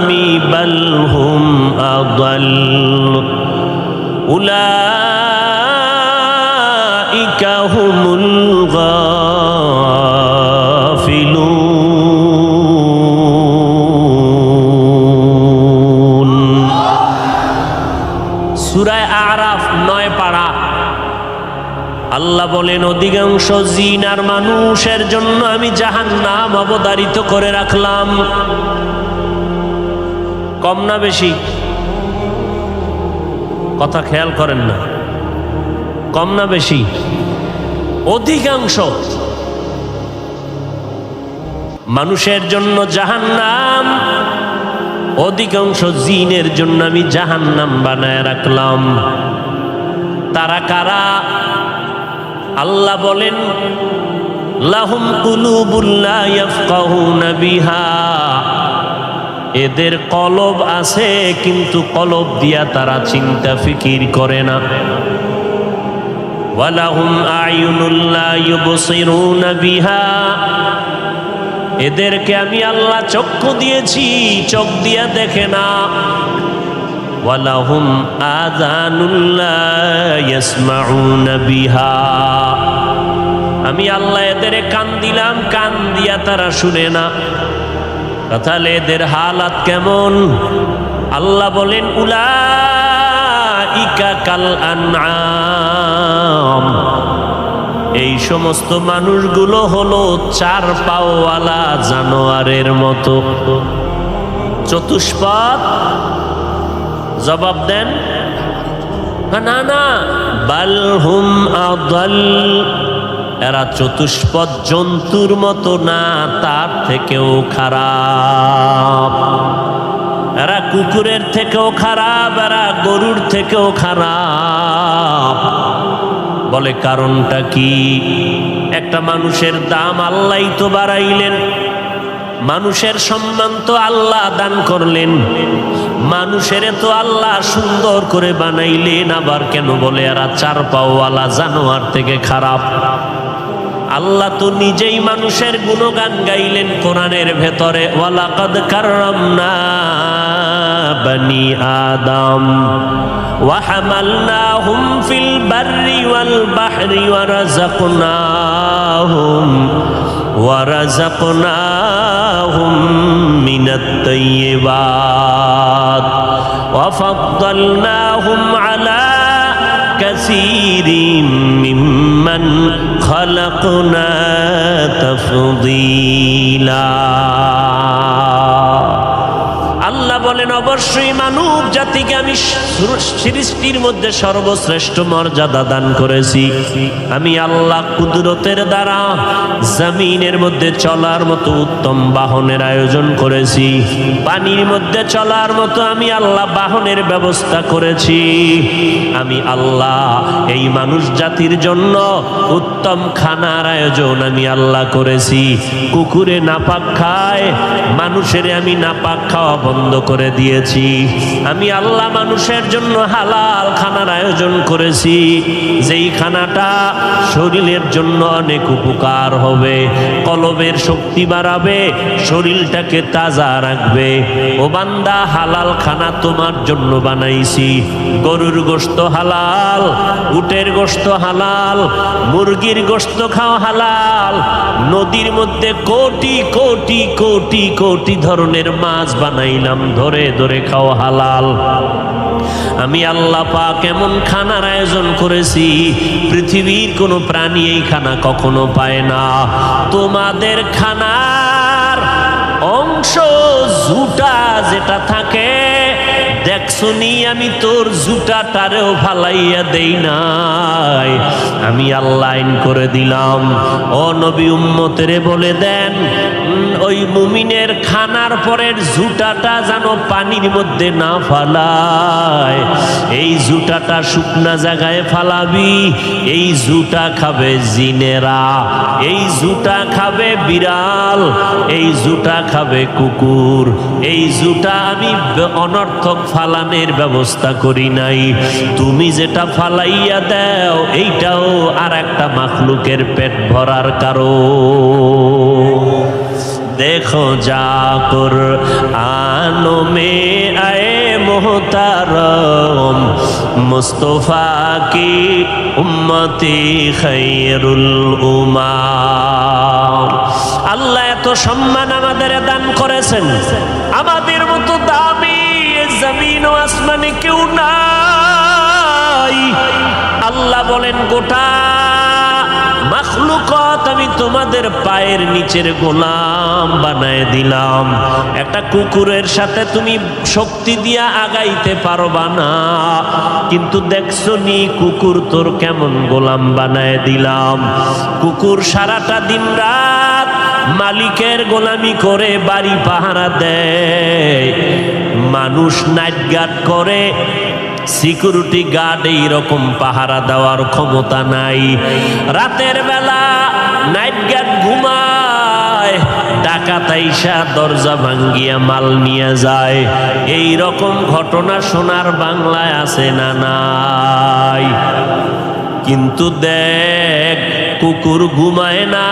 بل هم أضل أولئك هم الغافلون সুরায় আরাফ নয় পাড়া আল্লাহ বলেন অধিকাংশ জিন আর মানুষের জন্য আমি জাহান নাম অবতারিত করে রাখলাম কম না বেশি? কথা খেয়াল করেন না। কম না বেশি? অধিকাংশ। মানুষের জন্য জাহান নাম অধিকাংশ জিনের জন্য আমি জাহান নাম বানায় রাখলাম। তারা কারা? আল্লাহ বলেন, লাহুম কুলুবুল্লা ইয়াফকাহুনা বিহা। এদের কলব আছে, কিন্তু কলব দিয়া তারা চিন্তা ফিকির করে না। ওয়ালাহুম আয়ুনুল্লা ইউবসিরুনা বিহা। এদেরকে আমি আল্লাহ চক্ষু দিয়েছি, চোখ দিয়া দেখে না। ওয়ালাহুম আযানুল্লাহ বিহা। আমি আল্লাহ এদের কান দিলাম, কান দিয়া তারা শুনে না। তাহলে এদের হালাত কেমন? আল্লাহ বলেন উলা ইকা কাল আনআম। এই সমস্ত মানুষগুলো হলো চার পাওয়ালা জানোয়ারের মতো। চতুষ্পদ, জবাব দেন, না না বালহুম আদল এরা চতুষ্পদ জন্তুর মতো না, তার থেকেও খারাপ। এরা কুকুরের থেকেও খারাপ, এরা গরুর থেকেও খারাপ। বলে কারণটা কি? একটা মানুষের দাম আল্লাহ তো বাড়াইলেন, মানুষের সম্মান তো আল্লাহ দান করলেন। মানুষের তো আল্লাহ সুন্দর করে বানাইলেন, আবার কেন বলে এরা চার পাওয়ালা জানোয়ার থেকে খারাপ? আল্লাহ তো নিজেই মানুষের গুণগান গাইলেন কোরআনের ভেতরে ওয়ালাকাদ কাররামনা বানি আদম وحملناهم في البر والبحر ورزقناهم ورزقناهم من الطيبات وفضلناهم على كثير ممن خلقنا تفضيلا. আল্লাহ বলেন, অবশ্যই মানব জাতিকে আমি সৃষ্টির মধ্যে সর্বশ্রেষ্ঠ মর্যাদা দান করেছি। আমি আল্লাহ কুদরতের দ্বারা জমিনের মধ্যে চলার মতো উত্তম বাহনের আয়োজন করেছি। পানির মধ্যে চলার মতো আমি আল্লাহ বাহনের ব্যবস্থা করেছি। আমি আল্লাহ এই মানুষ জাতির জন্য উত্তম খানার আয়োজন আমি আল্লাহ করেছি। কুকুরে নাপাক খায়, মানুষের আমি নাপাক খাওয়া করে দিয়েছি। আমি আল্লাহ মানুষের জন্য হালাল খানার আয়োজন করেছি। যেই খানাটা শরীরের জন্য অনেক উপকার হবে, কলবের শক্তি বাড়াবে, শরীরটাকে তাজা রাখবে। ও বান্দা, হালাল খানা তোমার জন্য বানাইছি। গরুর গোস্ত হালাল, উটের গোস্ত হালাল, মুরগির গোস্ত খাও হালাল, নদীর মধ্যে কোটি কোটি কোটি কোটি ধরনের মাছ বানাইলাম ধরে ধরে খাও হালাল। আমি আল্লাহ পাক এমন খানার আয়োজন করেছি, পৃথিবীর কোনো প্রাণী এই খানা কখনো পায় না। তোমাদের খানার অংশ জুটা যেটা থাকে দেখছনি আমি তোর জুটাটারেও ফালাইয়া দেই নাই। আমি আল্লাহ করে দিলাম। ও নবী উম্মতেরে বলে দেন ওই মুমিনের খানার পরের জুটাটা যেন পানির মধ্যে না ফালায়। এই জুটাটা শুকনা জায়গায় ফালাবি, এই জুটা খাবে জিনেরা, এই জুটা খাবে বিড়াল, এই জুটা খাবে কুকুর, এই জুটা আমি অনর্থক ফালানের ব্যবস্থা করি নাই। তুমি যেটা ফালাইয়া দাও, এইটাও আর একটা মাখলুকের পেট ভরার কারণ। দেখো যাকর আনো মে আয়ে মোহতারম, মুস্তফা কি উম্মতি খৈরুল উমাম আল্লাহ এত সম্মান আমাদের দান করেছেন। আমাদের মতো এ জমিন ও আসমানে কেউ নাই। আল্লাহ বলেন, গোটা মাখলুকত আমি তোমাদের পায়ের নিচের গোলাম বানায় দিলাম। একটা কুকুরের সাথে তুমি শক্তি দিয়া আগাইতে পারবা না। কিন্তু দেখছ নি, কুকুর তোর কেমন গোলাম বানায় দিলাম। কুকুর সারাটা দিন রাত মালিকের গোলামি করে বাড়ি পাহারা দেয়। মানুষ নাইট গার্ড করে, সিকিউরিটি গার্ড এইরকম পাহারা দেওয়ার ক্ষমতা নাই। রাতের বেলা নাইট গার্ড ঘুমায়, ডাকাত আইসা দরজা ভাঙ্গিয়া মাল নিয়ে যায়। এই রকম ঘটনা সোনার বাংলায় আছে না নাই? কিন্তু দেখ কুকুর ঘুমায় না।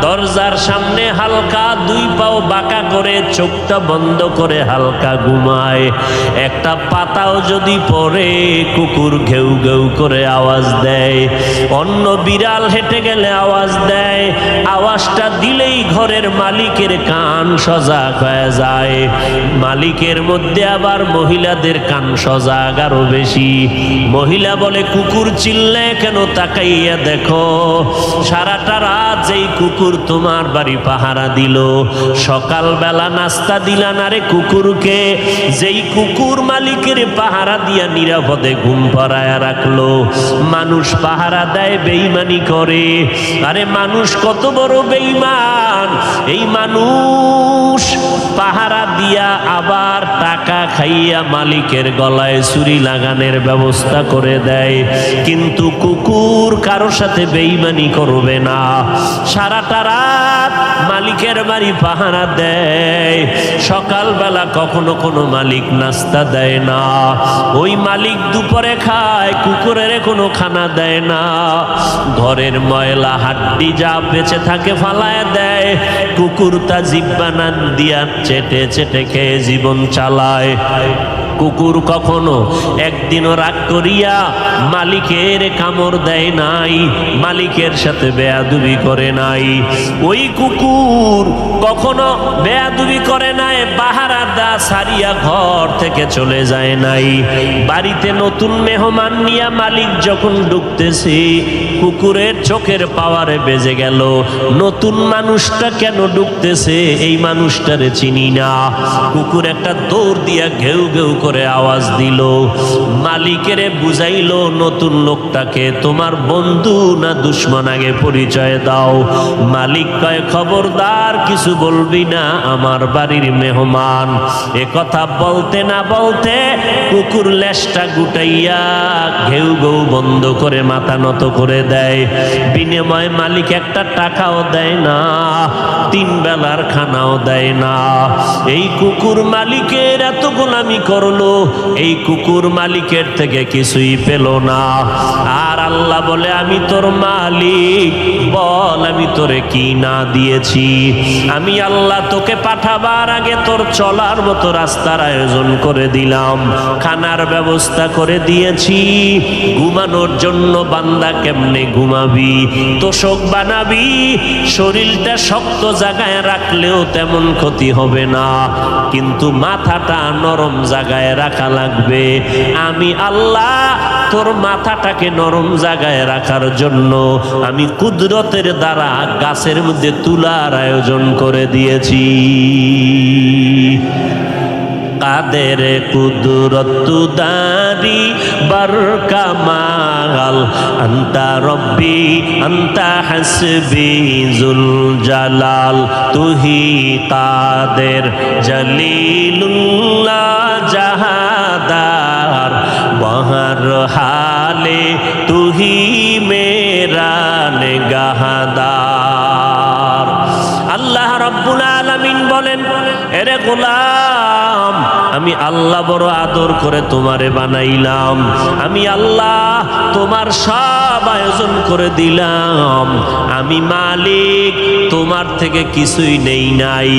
দরজার সামনে হালকা দুই পাও বাঁকা করে চোখটা বন্ধ করে হালকা ঘুমায়। একটা পাতাও যদি পড়ে, কুকুর ঘেউ ঘেউ করে আওয়াজ দেয়। অন্য বিড়াল হেঁটে গেলে আওয়াজ দেয়। আওয়াজটা দিলেই ঘরের মালিকের কান সজাগ হয়ে যায়। মালিকের মধ্যে আবার মহিলাদের কান সজাগ আরও বেশি। মহিলা বলে, কুকুর চিল্লে কেন তাকাইয়া দেখো? সারাটা রাত যেই কুকুর তোমার বাড়ি পাহারা দিল। সকালবেলা নাস্তা দিলা না রে কুকুরকে। যেই কুকুর মালিকের পাহারা দিয়া নিরাপদে ঘুম পড়ায় রাখল। মানুষ পাহারা দেয় বেইমানি করে। আরে মানুষ কত বড় বেইমান এই মানুষ পাহারা দিয়া আবার টাকা খাইয়া মালিকের গলায় চুরি লাগানোর ব্যবস্থা করে দেয়। কিন্তু কুকুর কারও সাথে বেইমানি করবে না। সারাটা রাত মালিকের বাড়ি পাহারা দেয়। সকালবেলা কখনো কোনো মালিক নাস্তা দেয় না। ওই মালিক দুপুরে খায়, কুকুরের কোনো খানা দেয় না। ঘরের ময়লা হাড্ডি যা বেঁচে থাকে ফালায় দেয়। কুকুর তা জিব্বানান দিয়া চেটে চেটে খেয়ে জীবন চালায়। কুকুর কখনো একদিনও রাগ করিয়া মালিকের কামড় দেয় নাই, মালিকের সাথে বেয়াদুবি করে নাই। ওই কুকুর কখনো বেয়াদুবি করে নাই, বাহারা দা সারিয়া ঘর থেকে চলে যায় নাই। বাড়িতে নতুন মেহমান নিয়া মালিক যখন ঢুকতেছে কুকুরের চোখের পাওয়ারে বেজে গেল। নতুন মানুষটা কেন ঢুকতেছে এই মানুষটারে চিনি না। কুকুর একটা দৌড় দিয়া ঘেউ ঘেউ করে আওয়াজ দিল। মালিকেরে বুঝাইল, নতুন লোকটাকে তোমার বন্ধু না দুশ্মন? আগে পরিচয় দাও। মালিক কয়, খবরদার, কিছু বলবি না, আমার বাড়ির মেহমান। এ কথা বলতে না বলতে কুকুর লেজটা গুটাইয়া ঘেউ ঘেউ বন্ধ করে মাথা নত করে দেয়। বিনিময় মালিক একটা টাকাও দেয় না, তিন বেলার খানাও দেয় না। এই কুকুর মালিকের এত গোলামি করল, এই কুকুর মালিকের থেকে কিছুই পেল না। আর আল্লাহ বলে, আমি তোর মালিক বল, আমি তোরে কি না দিয়েছি? আমি আল্লাহ তোকে পাঠাবার আগে তোর চলার মতো রাস্তার আয়োজন করে দিলাম। খানার ব্যবস্থা করে দিয়েছি। ঘুমানোর জন্য বান্দা কেমনে ঘুমাবি? তোষক বানাবি? শরীরটা শক্ত জায়গায় রাখলেও তেমন ক্ষতি হবে না। কিন্তু মাথাটা নরম জায়গায় রাখা লাগবে। আমি আল্লাহ তোর মাথাটাকে নরম জায়গায় রাখার জন্য আমি কুদরতের দ্বারা গাছের মধ্যে তুলার আয়োজন করে দিয়েছি। কাদের কুদরত দারি বরকামাল আন্তা রব্বি, আন্তা হাসবি জুল জালাল, তুহি কাদের জলিলুল্লাহ জাহাদার বহর হালে তুহি মেরা নেগাহাদার। আল্লাহ রব্বুল আলামিন বলেন, এরে গোলাম, আমি আল্লাহ বড় আদর করে তোমারে বানাইলাম। আমি আল্লাহ তোমার সব আয়োজন করে দিলাম। আমি মালিক, তোমার থেকে কিছুই নেই নাই।